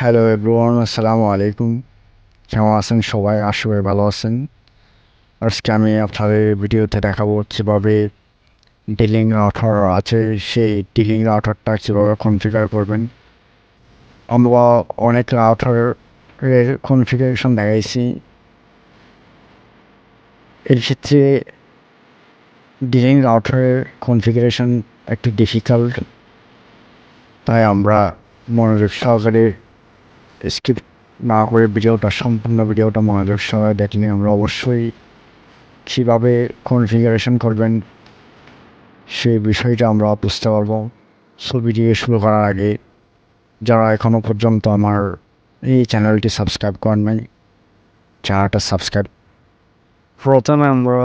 Hello everyone আসসালামু আলাইকুম কেমন আছেন সবাই? করি ভালো আছেন। আজকে আমি আপনাদের ভিডিওতে দেখাবো কীভাবে ডিলিং রাউটার আছে। সেই ডিলিং রাউটারটা কীভাবে কনফিগার করবেন। আমরা অনেক রাউটারের কনফিগারেশন দেখাইছি। এর ক্ষেত্রে ডিলিং রাউটারের কনফিগারেশন একটু ডিফিকাল্ট তাই আমরা মনোযোগ সহকারে স্কিপ না করে ভিডিওটা, সম্পূর্ণ ভিডিওটা মনোযোগ সহকারে দেখলে আমরা অবশ্যই কীভাবে কনফিগারেশন করবেন সেই বিষয়টা আমরা বুঝতে পারব। ভিডিও শুরু করার আগে যারা এখনও পর্যন্ত আমার এই চ্যানেলটি সাবস্ক্রাইব করেন নাই চ্যানেলটা সাবস্ক্রাইব প্রথমে আমরা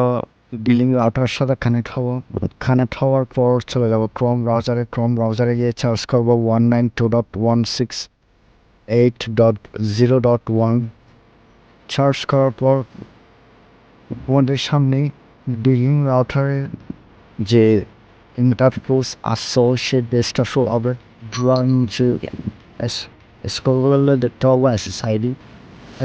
ডিলিং রাউটার সাথে কানেক্ট হব। কানেক্ট হওয়ার পর চলে যাব ক্রোম ব্রাউজারে ক্রোম ব্রাউজারে গিয়ে সার্চ করব one nine two dot one six eight dot zero dot one search করার পর আমাদের সামনে ডিলিং রাউটারের যে ইন্টারফেস আসছো সে বেসটা শো হবে। ড্রয়িং যে করলে দেখতে পাবো S S ID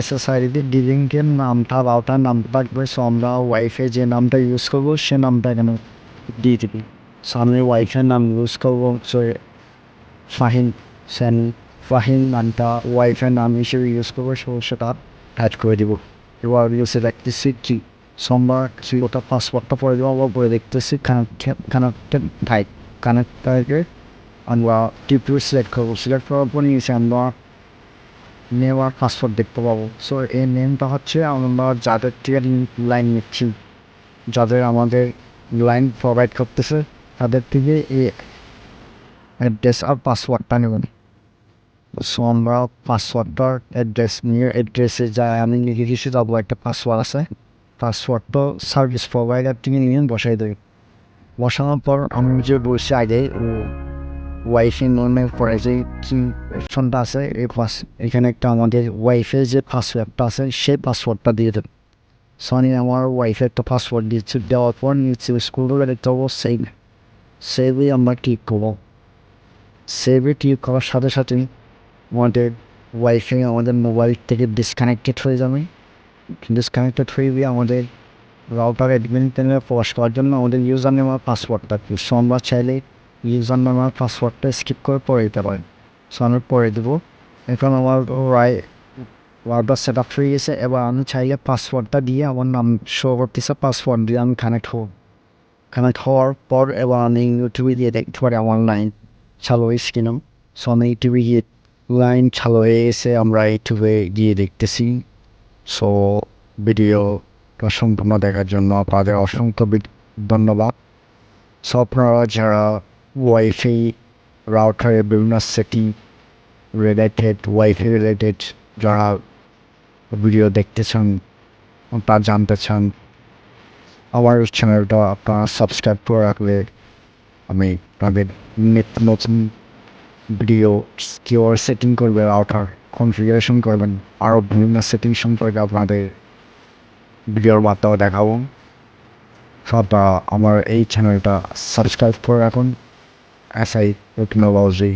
S S আইডিতে ডিলিংকের নামটা রাউটার নামটা থাকবে। সো আমরা ওয়াইফাই যে নামটা ইউজ করব, সে নামটা এখানে দিয়ে দিবি। সো আমি ওয়াইফাই নাম ইউজ করব। সো ফাহিন সেন ফাহিন নামটা ওয়াইফাই নাম হিসেবে ইউজ করব সেটা অ্যাড করে দিব। এবার ইউসে দেখতেছি কি সোমবার কিছু ওটা পাসওয়ার্ডটা পরে দেবো, আবার পরে দেখতেছি কানেক্টেড কানেক্টেড টাইপ কানেক্ট টাইপের আমরা টিপিউ সিলেক্ট করব। সিলেক্ট করার পর নিয়েছি আমরা নেম আর পাসওয়ার্ড দেখতে পাবো। সো এই নেমটা হচ্ছে আমরা যাদের থেকে লাইন নিচ্ছি, যাদের আমাদের লাইন প্রোভাইড করতেছে, তাদের থেকে এই অ্যাড্রেস আর পাসওয়ার্ডটা নেবেন। সো আমরা পাসওয়ার্ডটার অ্যাড্রেস নিয়ে অ্যাড্রেসে যা আমি লিখে দিয়েছি তারপর একটা পাসওয়ার্ড আছে পাসওয়ার্ডটা সার্ভিস প্রোভাইডার থেকে নিয়ে বসাই দেবে বসানোর পর আমি যে বলছি আগে ওয়াইফাই নর্মাল পরে যে অপশনটা আছে, এই পাস এখানে একটা আমাদের ওয়াইফাই যে পাসওয়ার্ডটা আছে, সেই পাসওয়ার্ডটা দিয়ে দেবে সো আমি আমার ওয়াইফাই একটা পাসওয়ার্ড দিচ্ছি দেওয়ার পর নিচে স্কুল করে দেখতে পাবো সেভ সেভে আমরা ক্লিক করব সেভে ক্লিক করার সাথে সাথে আমাদের ওয়াইফাই আমাদের মোবাইল থেকে ডিসকানেক্টেড হয়ে যাবে। ডিসকানেক্টেড হয়ে গিয়ে আমাদের রাউটার অ্যাডমিনে প্রবেশ করার জন্য আমাদের ইউজার নেম আর পাসওয়ার্ডটা সো আমরা চাইলে ইউজার নেম আর পাসওয়ার্ডটা স্কিপ করে পরে দিতে পারেন। সো আমি পরে দেবো। এখন আমার রাই রাউটার সেট আপ হয়ে গেছে। এবার আমি চাইলে পাসওয়ার্ডটা দিয়ে আমার নাম শো করতেছে পাসওয়ার্ড দিয়ে আমি কানেক্ট হব। কানেক্ট হওয়ার পর এবার আমি ইউটিউবে দিয়ে দেখতে পারি আমার লাইন চালু হয়েছে কিনা। সো আমি ইউটিউবে গিয়ে লাইন চালু হয়ে গেছে, আমরা ইউটিউবে গিয়ে দেখতেছি। সো ভিডিওটা সম্পূর্ণ দেখার জন্য আপনাদের অসংখ্য ধন্যবাদ। সো আপনারা যারা ওয়াইফাই রাউটারের বিভিন্ন সেটিং রিলেটেড ওয়াইফাই রিলেটেড যারা ভিডিও দেখতে চান তা জানতে চান, আমার চ্যানেলটা আপনারা সাবস্ক্রাইব করে রাখলে আমি তাদের নিত্য নতুন ভিডিও কিওর সেটিং করবে আউটার কনফিগারেশন করবেন আরও বিভিন্ন সেটিং সম্পর্কে আপনাদের ভিডিওর বার্তাও দেখাবো। সব আমার এই চ্যানেলটা সাবস্ক্রাইব করে রাখুন। S I technology